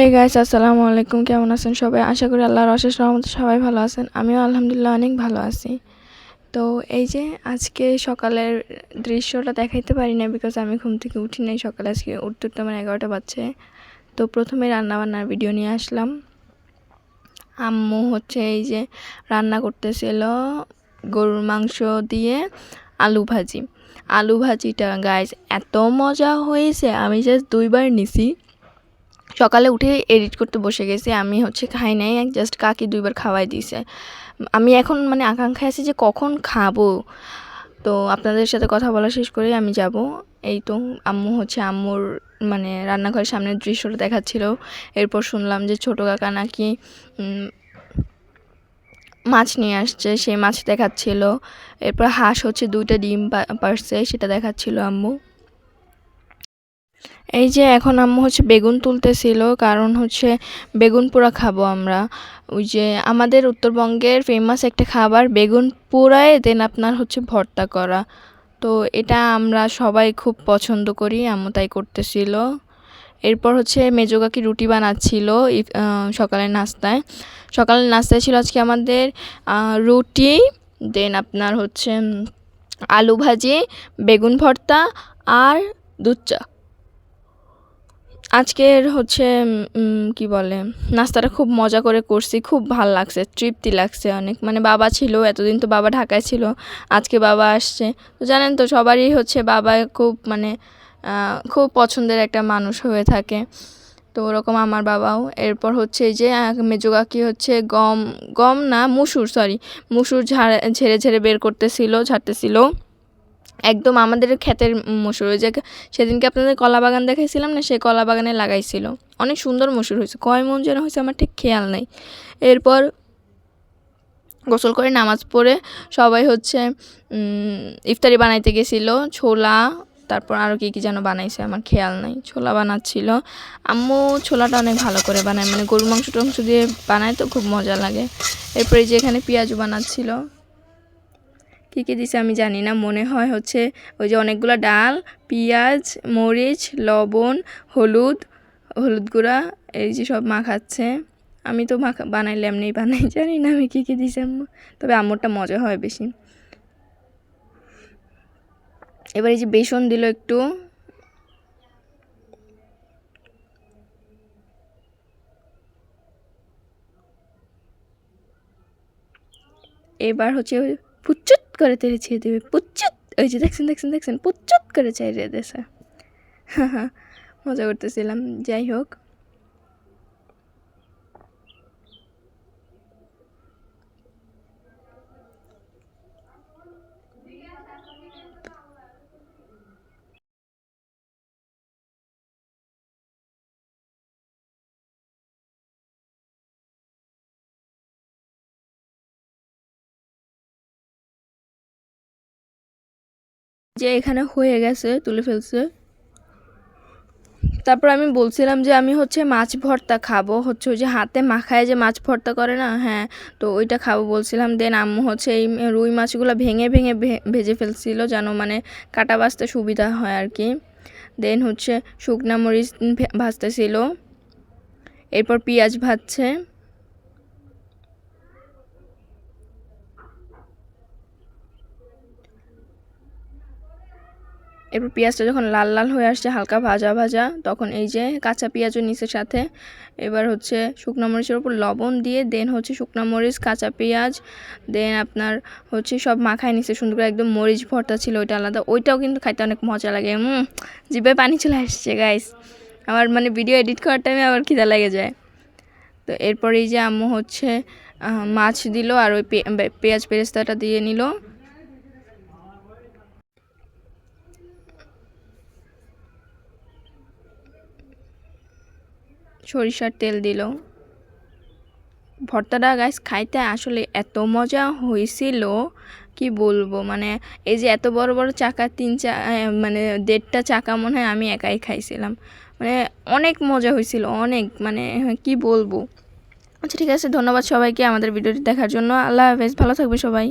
Hey guys আসসালামু আলাইকুম। কেমন আছেন সবাই? আশা করি আল্লাহর অশেষ রহমতে সবাই ভালো আছেন। আমিও আলহামদুলিল্লাহ অনেক ভালো আছি। তো এই যে আজকে সকালের দৃশ্যটা দেখাইতে পারি না বিকজ আমি ঘুম থেকে উঠি নাই। সকালে আজকে উঠতে উঠতে আমার এগারোটা বাজছে। তো প্রথমে রান্নাবান্নার ভিডিও নিয়ে আসলাম। আম্মু হচ্ছে এই যে রান্না করতেছিল গরুর মাংস দিয়ে আলু ভাজি। আলু ভাজিটা গাইস এত মজা হয়েছে। আমি জাস্ট দুইবার নিছি। সকালে উঠে এডিট করতে বসে গেছি, আমি হচ্ছে খাই নাই জাস্ট কাকি দুইবার খাওয়াই দিয়েছে আমি এখন মানে আকাঙ্ক্ষায় আছি যে কখন খাব। তো আপনাদের সাথে কথা বলা শেষ করে আমি যাব। এই তো আম্মু হচ্ছে আম্মুর মানে রান্নাঘরের সামনের দৃশ্যটা দেখাচ্ছিল। এরপর শুনলাম যে ছোটো কাকা নাকি মাছ নিয়ে আসছে সেই মাছ দেখাচ্ছিল। এরপর হাঁস হচ্ছে দুইটা ডিম পারছে, সেটা দেখাচ্ছিল আম্মু। এই যে এখন আম্মু হচ্ছে বেগুন তুলতেছিল, কারণ হচ্ছে বেগুন পোড়া খাব আমরা। ওই যে আমাদের উত্তরবঙ্গের ফেমাস একটা খাবার বেগুন পোড়ায় দেন আপনার হচ্ছে ভর্তা করা। তো এটা আমরা সবাই খুব পছন্দ করি, আম্মু তাই করতেছিল। এরপর হচ্ছে মেজোগাকি রুটি বানাচ্ছিল সকালের নাস্তায়। সকালের নাস্তায় ছিল আজকে আমাদের রুটি দেন আপনার হচ্ছে আলু ভাজি, বেগুন ভর্তা আর দুধ চা। আজকের হচ্ছে কি বলে, নাস্তাটা খুব মজা করে করছি, খুব ভালো লাগছে, তৃপ্তি লাগছে অনেক। মানে বাবা ছিল, এতদিন তো বাবা ঢাকায় ছিল, আজকে বাবা আসছে। তো জানেন তো, সবারই হচ্ছে বাবা খুব মানে খুব পছন্দের একটা মানুষ হয়ে থাকে। তো ওরকম আমার বাবাও। এরপর হচ্ছে যে মেজো কাকি হচ্ছে গম গম না, মুসুর সরি মুসুর ঝাড়ে, ঝেড়ে ঝেড়ে বের করতেছিল, ঝাড়তেছিল। একদম আমাদের ক্ষেতের মসুর ওই যে সেদিনকে আপনাদের কলা বাগান দেখাইছিলাম না, সেই কলা বাগানে লাগাইছিল। অনেক সুন্দর মসুর হয়েছে। কয় মন যেন হয়েছে আমার ঠিক খেয়াল নেই। এরপর গোসল করে নামাজ পড়ে সবাই হচ্ছে ইফতারি বানাইতে গেছিল। ছোলা, তারপর আরও কী কী যেন বানাইছে আমার খেয়াল নাই। ছোলা বানাচ্ছিল। আম্মু ছোলাটা অনেক ভালো করে বানায়। মানে গরুর মাংস টংস দিয়ে বানায় তো খুব মজা লাগে। এরপরে যে এখানে পেঁয়াজও বানাচ্ছিল। কী কী দিছে আমি জানি না। মনে হয় হচ্ছে ওই যে অনেকগুলো ডাল, পেঁয়াজ, মরিচ, লবণ, হলুদ হলুদ গুঁড়া, এই যে সব মাখাচ্ছে আমি তো মাখা বানাইলে এমনি বানাই, জানি না আমি কী কী দিছি আম্মু। তবে আম্মুরটা মজা হয় বেশি। এবার এই যে বেসন দিল একটু। এবার হচ্ছে পুচ্চুত করে তেড়ে ছিঁড়ে দেবে। পুচ্চুত ওই যে দেখছেন দেখছেন দেখছেন? পুচ্চুত করে চাইরে দেশে মজা করতেছিলাম। যাই হোক। যে এখানে হয়ে গেছে, তুলে ফেলছে। তারপর আমি বলছিলাম যে আমি হচ্ছে মাছ ভর্তা খাব, হচ্ছে ওই যে হাতে মাখায় যে মাছ ভর্তা করে না হ্যাঁ তো ওইটা খাব বলছিলাম। দেন আম্মু হচ্ছে এই রুই মাছগুলো ভেঙে ভেঙে ভেজে ফেলছিল যেন মানে কাটা বাঁচতে সুবিধা হয় আর কি। দেন হচ্ছে শুকনা মরিচ ভাজতেছিল। এরপর পেঁয়াজ ভাজছে। এরপর পেঁয়াজটা যখন লাল লাল হয়ে আসছে, হালকা ভাজা ভাজা, তখন এই যে কাঁচা পেঁয়াজও নিচের সাথে এবার হচ্ছে শুকনো মরিচের উপর লবণ দিয়ে দেন হচ্ছে শুকনো মরিচ, কাঁচা পেঁয়াজ দেন আপনার হচ্ছে সব মাখায় নিচে, সুন্দর করে একদম মরিচ ভর্তা ছিল, ওইটা আলাদা। ওইটাও কিন্তু খাইতে অনেক মজা লাগে। হুম জিভে পানি চলে আসছে গাইস আমার মানে ভিডিও এডিট করার টাইমে আবার খিদা লেগে যায়। তো এরপর এই যে আম্মু হচ্ছে মাছ দিল আর ওই পেঁয়াজ পেরেস্তাটা দিয়ে নিল। সরিষার তেল দিল। ভর্তাটা গাছ খাইতে আসলে এত মজা হয়েছিল কি বলব? মানে এই যে এত বড় বড় চাকা, তিন চা মানে দেড়টা চাকা মনে হয় আমি একাই খাইছিলাম। মানে অনেক মজা হয়েছিল অনেক মানে কি বলব? আচ্ছা ঠিক আছে, ধন্যবাদ সবাইকে আমাদের ভিডিওটি দেখার জন্য। আল্লাহ হাফেজ, ভালো থাকবে সবাই।